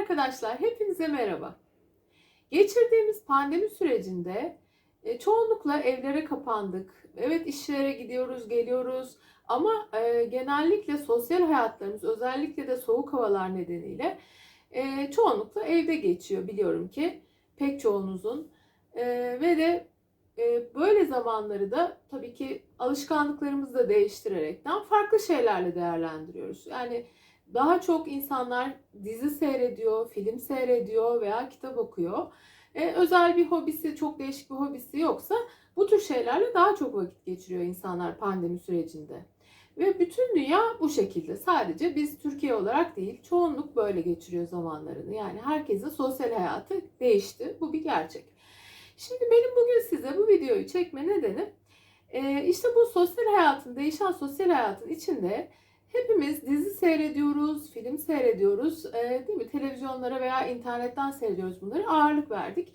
arkadaşlar, hepinize merhaba. Geçirdiğimiz pandemi sürecinde e, çoğunlukla evlere kapandık. Evet işlere gidiyoruz, geliyoruz ama e, genellikle sosyal hayatlarımız özellikle de soğuk havalar nedeniyle e, çoğunlukla evde geçiyor biliyorum ki pek çoğunuzun. Ve de böyle zamanları da tabii ki alışkanlıklarımızı da değiştirerekten farklı şeylerle değerlendiriyoruz. Yani daha çok insanlar dizi seyrediyor, film seyrediyor veya kitap okuyor. Ee, özel bir hobisi, çok değişik bir hobisi yoksa bu tür şeylerle daha çok vakit geçiriyor insanlar pandemi sürecinde. Ve bütün dünya bu şekilde. Sadece biz Türkiye olarak değil, çoğunluk böyle geçiriyor zamanlarını. Yani herkesin sosyal hayatı değişti. Bu bir gerçek. Şimdi benim bugün size bu videoyu çekme nedeni e, işte bu sosyal hayatın, değişen sosyal hayatın içinde Hepimiz dizi seyrediyoruz, film seyrediyoruz, e, değil mi? Televizyonlara veya internetten seyrediyoruz bunları. Ağırlık verdik.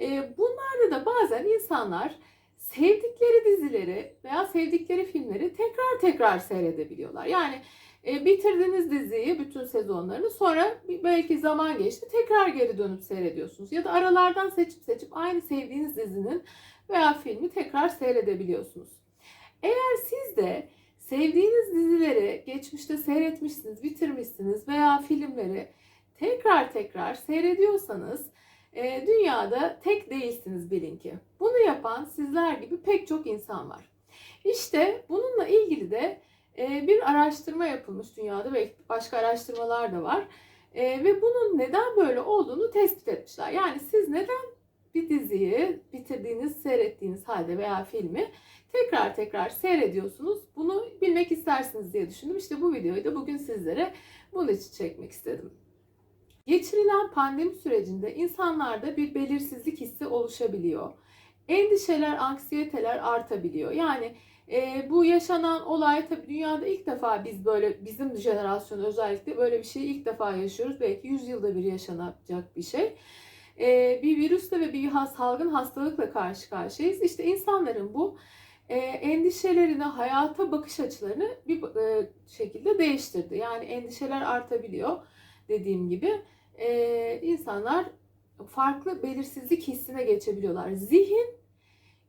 E, bunlarda da bazen insanlar sevdikleri dizileri veya sevdikleri filmleri tekrar tekrar seyredebiliyorlar. Yani e, bitirdiğiniz diziyi, bütün sezonlarını sonra belki zaman geçti tekrar geri dönüp seyrediyorsunuz. Ya da aralardan seçip seçip aynı sevdiğiniz dizinin veya filmi tekrar seyredebiliyorsunuz. Eğer siz de sevdiğiniz dizileri geçmişte seyretmişsiniz, bitirmişsiniz veya filmleri tekrar tekrar seyrediyorsanız e, dünyada tek değilsiniz bilin ki. Bunu yapan sizler gibi pek çok insan var. İşte bununla ilgili de e, bir araştırma yapılmış dünyada ve başka araştırmalar da var. E, ve bunun neden böyle olduğunu tespit etmişler. Yani siz neden bir diziyi bitirdiğiniz, seyrettiğiniz halde veya filmi tekrar tekrar seyrediyorsunuz. Bunu bilmek istersiniz diye düşündüm. İşte bu videoyu da bugün sizlere bunun için çekmek istedim. Geçirilen pandemi sürecinde insanlarda bir belirsizlik hissi oluşabiliyor. Endişeler, anksiyeteler artabiliyor. Yani e, bu yaşanan olay tabii dünyada ilk defa biz böyle bizim jenerasyon özellikle böyle bir şeyi ilk defa yaşıyoruz. Belki 100 yılda bir yaşanacak bir şey. E, bir virüsle ve bir salgın hastalıkla karşı karşıyayız. İşte insanların bu e, endişelerini, hayata bakış açılarını bir e, şekilde değiştirdi. Yani endişeler artabiliyor dediğim gibi. E, insanlar farklı belirsizlik hissine geçebiliyorlar. Zihin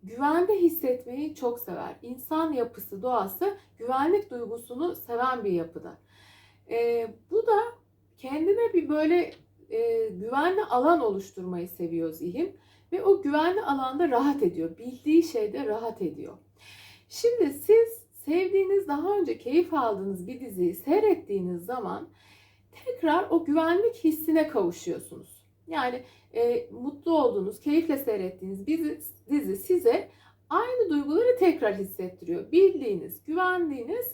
güvende hissetmeyi çok sever. İnsan yapısı, doğası güvenlik duygusunu seven bir yapıda. E, bu da kendine bir böyle e, güvenli alan oluşturmayı seviyor zihin ve o güvenli alanda rahat ediyor. Bildiği şeyde rahat ediyor. Şimdi siz sevdiğiniz, daha önce keyif aldığınız bir diziyi seyrettiğiniz zaman tekrar o güvenlik hissine kavuşuyorsunuz. Yani e, mutlu olduğunuz, keyifle seyrettiğiniz bir dizi size aynı duyguları tekrar hissettiriyor. Bildiğiniz, güvendiğiniz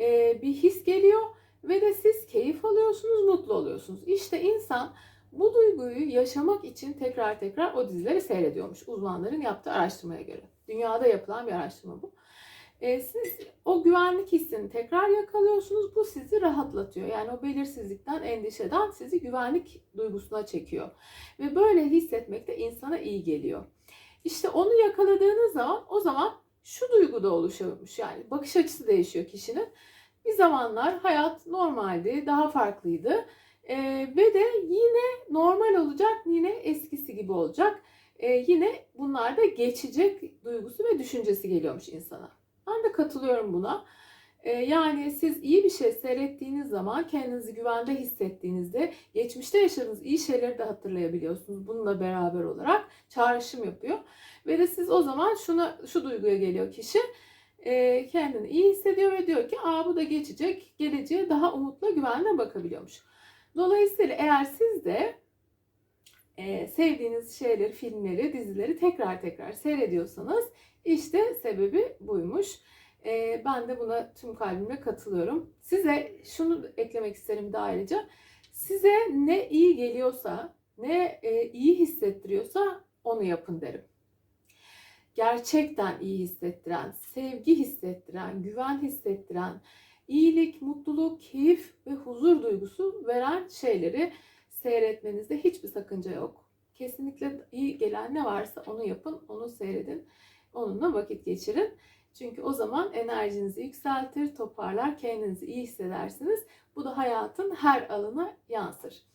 e, bir his geliyor ve de siz keyif alıyorsunuz, mutlu oluyorsunuz. İşte insan bu duyguyu yaşamak için tekrar tekrar o dizileri seyrediyormuş uzmanların yaptığı araştırmaya göre. Dünyada yapılan bir araştırma bu. E, siz o güvenlik hissini tekrar yakalıyorsunuz. Bu sizi rahatlatıyor. Yani o belirsizlikten, endişeden sizi güvenlik duygusuna çekiyor. Ve böyle hissetmek de insana iyi geliyor. İşte onu yakaladığınız zaman o zaman şu duygu da oluşuyormuş. Yani bakış açısı değişiyor kişinin. Bir zamanlar hayat normaldi, daha farklıydı. E, ve de yine normal olacak, yine eskisi gibi olacak. E, yine bunlar da geçecek duygusu ve düşüncesi geliyormuş insana. Ben de katılıyorum buna. E, yani siz iyi bir şey seyrettiğiniz zaman kendinizi güvende hissettiğinizde geçmişte yaşadığınız iyi şeyleri de hatırlayabiliyorsunuz. Bununla beraber olarak çağrışım yapıyor. Ve de siz o zaman şuna şu duyguya geliyor kişi e, kendini iyi hissediyor ve diyor ki Aa, bu da geçecek, geleceğe daha umutla güvenle bakabiliyormuş. Dolayısıyla eğer siz de e, sevdiğiniz şeyleri, filmleri, dizileri tekrar tekrar seyrediyorsanız işte sebebi buymuş. E, ben de buna tüm kalbimle katılıyorum. Size şunu eklemek isterim de ayrıca. Size ne iyi geliyorsa, ne e, iyi hissettiriyorsa onu yapın derim gerçekten iyi hissettiren, sevgi hissettiren, güven hissettiren, iyilik, mutluluk, keyif ve huzur duygusu veren şeyleri seyretmenizde hiçbir sakınca yok. Kesinlikle iyi gelen ne varsa onu yapın, onu seyredin. Onunla vakit geçirin. Çünkü o zaman enerjinizi yükseltir, toparlar, kendinizi iyi hissedersiniz. Bu da hayatın her alanına yansır.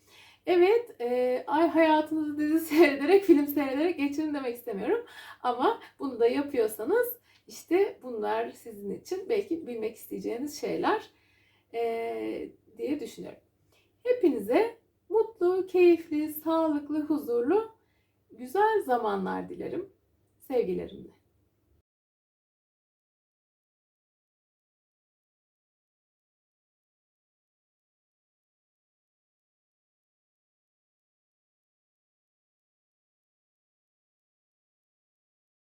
Evet, e, ay hayatınızı dizi seyrederek, film seyrederek geçirin demek istemiyorum. Ama bunu da yapıyorsanız işte bunlar sizin için belki bilmek isteyeceğiniz şeyler e, diye düşünüyorum. Hepinize mutlu, keyifli, sağlıklı, huzurlu, güzel zamanlar dilerim. Sevgilerimle.